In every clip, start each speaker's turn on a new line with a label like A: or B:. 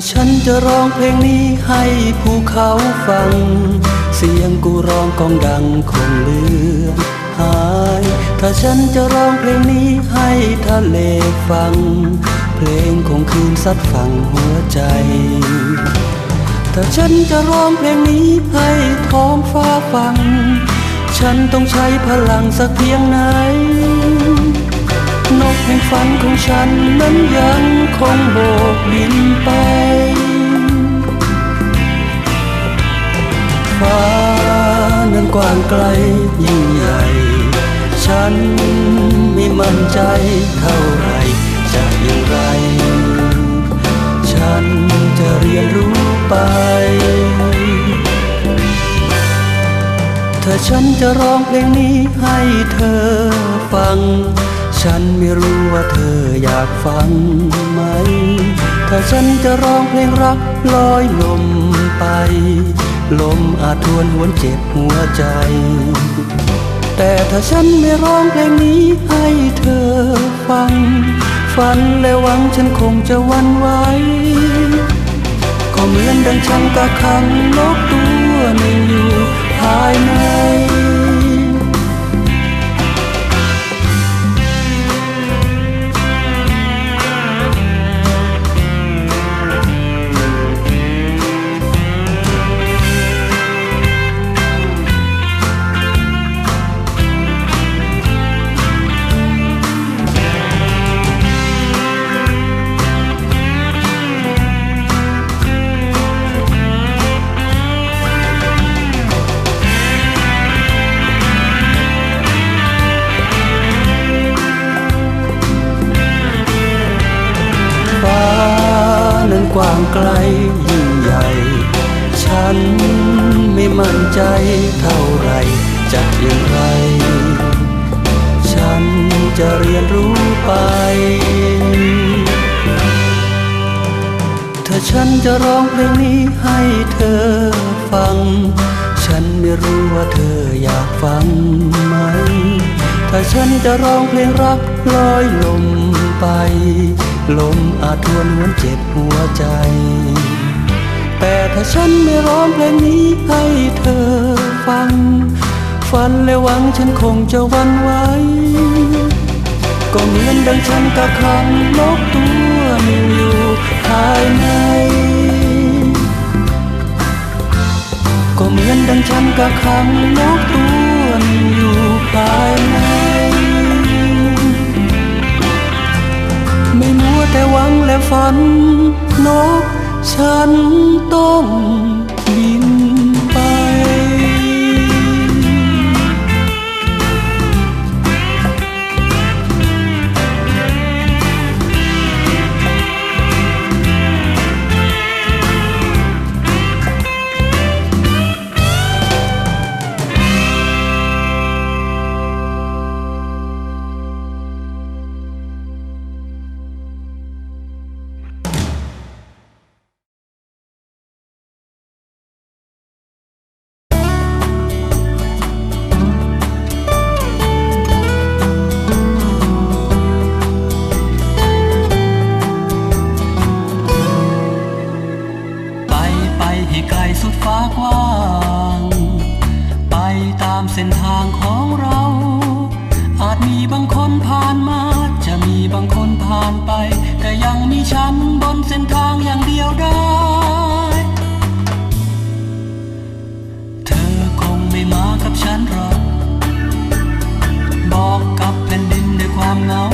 A: าฉันจะร้องเพลงนี้ให้
B: ภูเขาฟัง เสียงกูร้องกองดังคงเลือนหาย ถ้าฉันจะร้องเพลงนี้ให้ทะเลฟัง เพลงคงคืนซัดฝังหัวใจ ถ้าฉันจะร้องเพลงนี้ให้ท้องฟ้าฟัง ฉันต้องใช้พลังสักเพียงไหน นกในฝันของฉันนั้นยังคงโบกบินไปฟ้านั้นกว้างไกลยิ่งใหญ่ ฉันไม่มั่นใจเท่าไรจะอย่างไร ฉันจะเรียนรู้ไป ถ้าฉันจะร้องเพลงนี้ให้เธอฟัง ฉันไม่รู้ว่าเธออยากฟังไหม ถ้าฉันจะร้องเพลงรักลอยลมไป ลมอาจทวนหวนเจ็บหัวใจ แต่ถ้าฉันไม่ร้องเพลงนี้ให้เธอฟัง ฝันและหวังฉันคงจะวันไหวก็เหมือนดังฉันกะคังนกตัวหนึ่งอยู่ภายใน กว้างไกลยิ่งใหญ่ ฉันไม่มั่นใจเท่าไรจะอย่างไร ฉันจะเรียนรู้ไปถ้าฉันจะร้องเพลงนี้ให้เธอฟัง ฉันไม่รู้ว่าเธออยากฟังไหม ถ้าฉันจะร้องเพลงรักลอยลมไป ลมอาจทวนหวนเจ็บหัวใจ แต่ถ้าฉันไม่ร้องเพลงนี้ให้เธอฟัง ฝันและหวังฉันคงจะวันไหวก็เหมือนดังฉันตะขังนกตัวหนึ่งอยู่ภายใน ก็เหมือนดังฉันกะขังนกตัวหนึ่งอยู่ภายใน แต่หวังและฝันนกฉันต้อง ส้นทางของเรา อาจมีบางคนผ่านมา จะมีบางคนผ่านไป แต่ยังมีฉันบนเส้นทางอย่างเดียวได้ เธอคงไม่มากับฉันหรอก บอกกับแผ่นดินด้วยความเหงา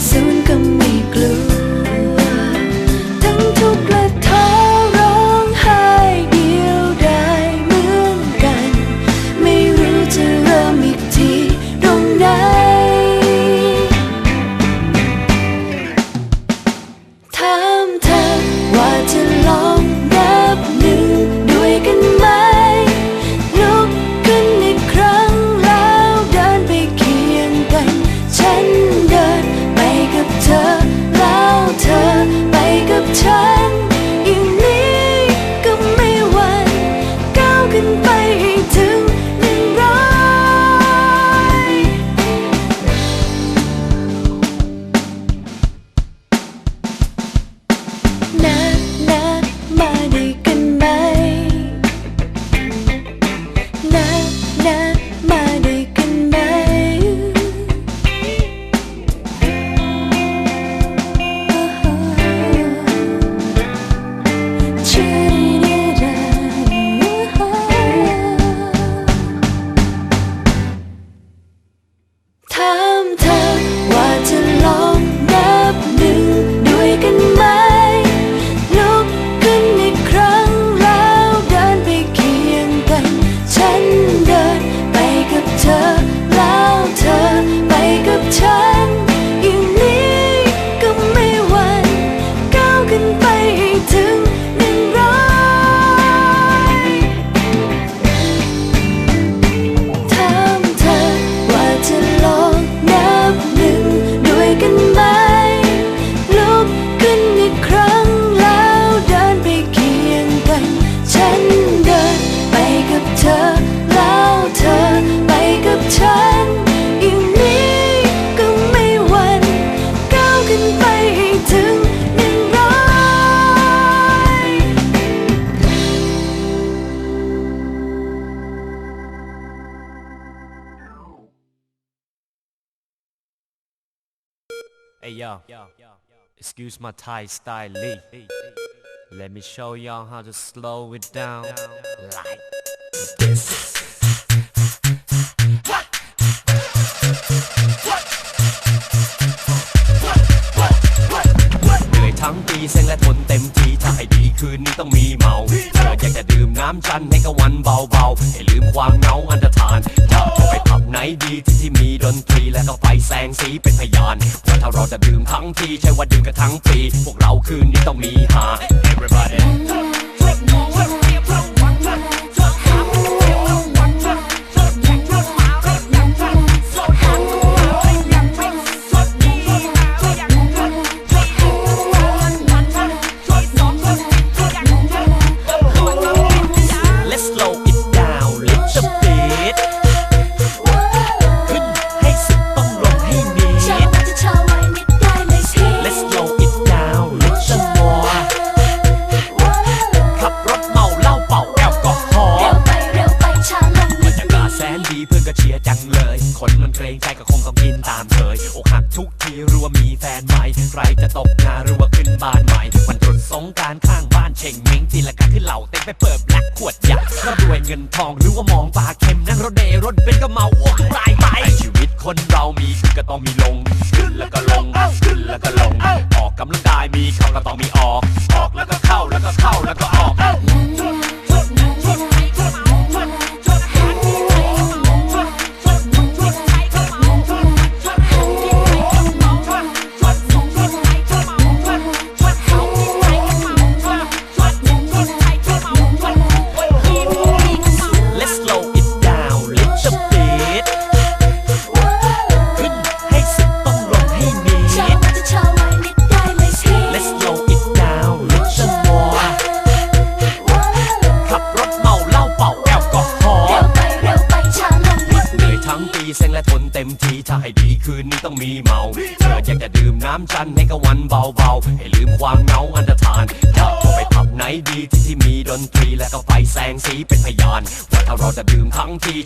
C: soon come
D: me glue. Excuse my Thai style Lee. Let me show y'all how to slow it down like this. ใช่ว่าดื่มกันทั้งปี พวกเราคืนนี้ต้องมีหา ก็มองปากเข็มนั่งรถเดรถเป็นก็เมาอ้วกทุรายไปชีวิตคนเรามีขึ้ก็ต้องมีลง ขึ้นแล้วก็ลงขึ้นแล้วก็ลง ออกกำลังกายมีเข้าก็ต้องมีออก ออกแล้วก็เข้าแล้วก็เข้าแล้วก็ออก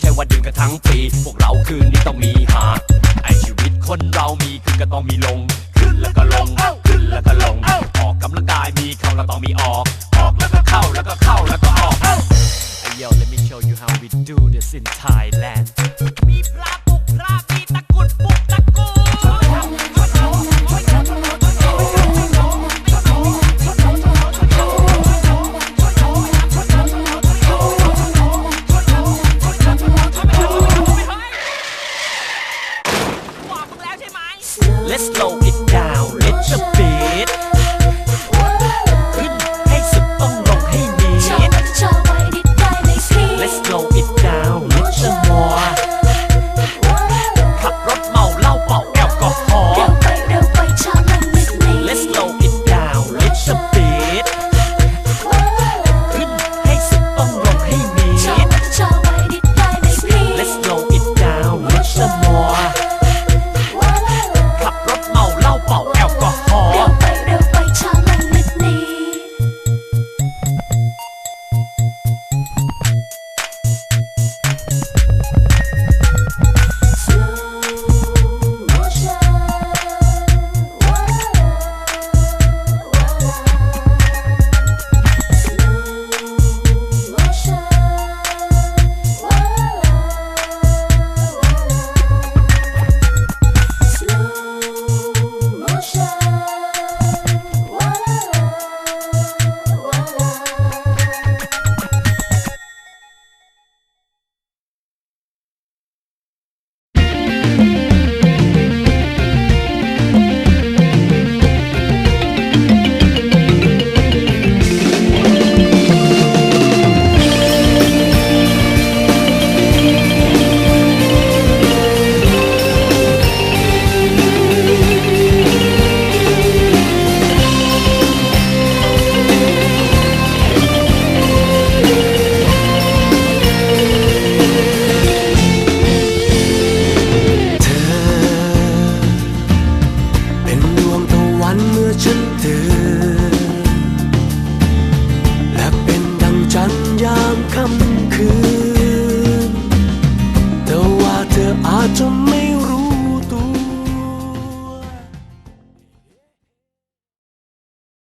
D: ใช่ว่าดื่มกันทั้งปี พวกเราคืนนี้ต้องมีหาไอชีวิตคนเรามีขึ้นก็ต้องมีลง ขึ้นแล้วก็ลง ขึ้นแล้วก็ลง ออกกำลังกายมีเข้าแล้วต้องมีออก ออกแล้วก็เข้าแล้วก็เข้าแล้วก็ออก Yo, let me show you how we do this in Thailand.
C: We plop.